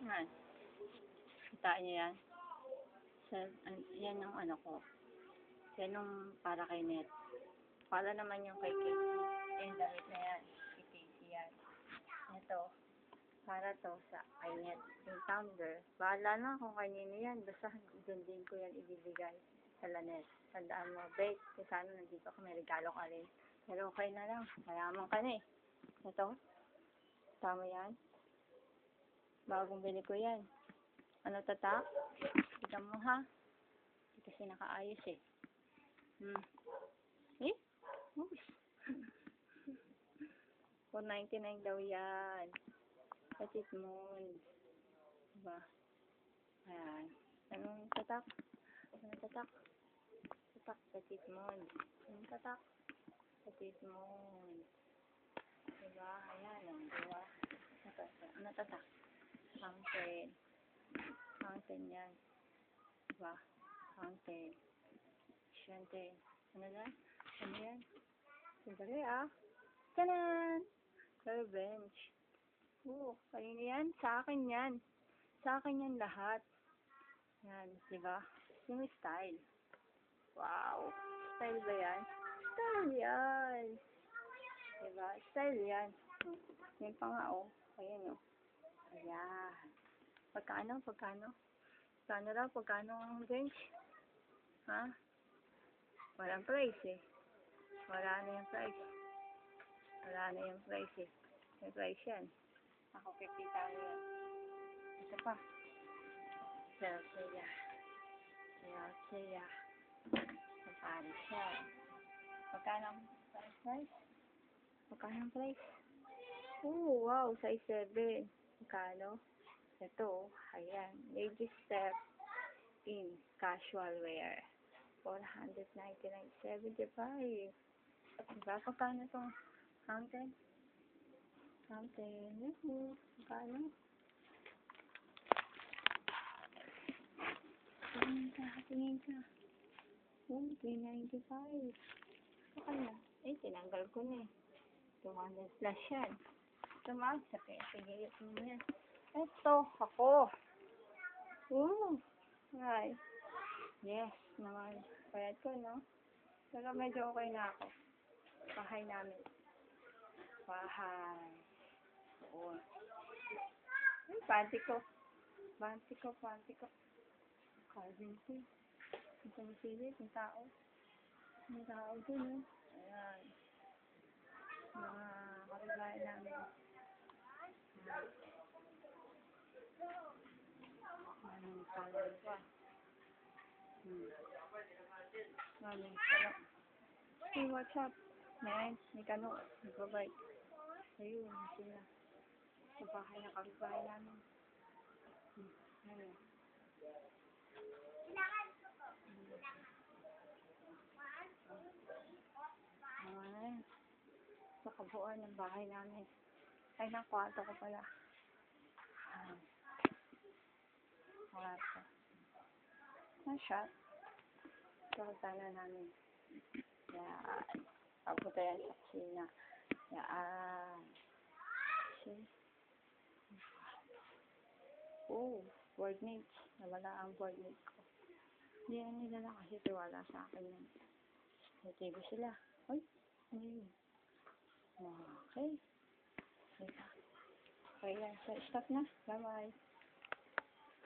Yan. Kita niyo yan? An- yan yung ano ko. Yan yung para kay Net. Para naman yung kay Casey. Yung damit na yan. Kay Casey yan. Ito. Para to sa kay Net. Yung tumbler. Bahala na kung kanino yan. Basta dun din ko yan ibibigay sa Lanet. Tandaan mo, babe. Kung sana nandito ka, may regalo ka rin. Pero okay na lang. Mayaman ka na eh. Ito. Tama yan. Bagong bili ko yan. Ano tatak? Tignan mo ha. Hindi kasi nakaayos eh. Hmm. Eh? Uy. 499 daw yan. Petit moon. Diba? Ayan. Anong tatak? Anong tatak? Tatak, petit moon. Anong tatak? Petit moon. Diba? Ayan. Diba? Nata- Ano tatak? Fountain. Fountain yan. Diba? Fountain. Fountain. Ano yan? Ano yan? Sandali ah. Tanan! Revenge. Oo, kanino yan? Sa akin yan. Sa akin yan lahat. Yan, di ba? Yung style. Wow! Style ba yan? Style yan! Di ba? Style yan. Yan pa nga, oh. Ayan, oh. Ayan. Pagkano? Pagkano? Pagkano daw? Pagkano ang bench? Ha? Walang price eh. Wala na yung price. Wala na yung price eh. May price yan. Ako kikita ko yan. Ito pa. Chelsea. Chelsea. Sa Paris yan. Magkano ang price? price? Magkano ang price? Oh, wow. Size 7. Magkano? Ito, ayan. Ladies step in casual wear. 499.75. Diba? Pagkano itong fountain? Fountain. Yuhu. Pagkano? Tingin ka, tingin ka. Oh, 395. Saka na. Eh, tinanggal ko na eh. 200 plus yan. Tumaas sa kaya. Sige, mo yan. Eto, ako. Ooh. Ay. Yes, naman. Payat ko, no? Pero medyo okay na ako. Bahay namin. Bahay. Oo. Ay, panty ko. Panty ko, panty ko. Cousin ko. Ang sumisilip, yung tao. May tao dun, eh. Ayan. Mga kapitbahay namin. Anong pangalan pa? Hmm. Ano? Hey, what's up? Man, may kano. Nagbabike. Ayun, sila. Sa bahay na kapitbahay namin. Hmm. Ano? Mga na yan. Sa kabuuan ng bahay namin. Ay, ng ko pala. Ah. Kwarto. Na shot. Ito sana namin. Yan. Papunta yan sa kusina. Yan. See? Oh, board mates. Nawala ang board mate ko. Hindi na nila na kasi tiwala sa akin yan. TV sila. Ay, ano yun? Okay. Okay yan. So, stop na. Bye-bye.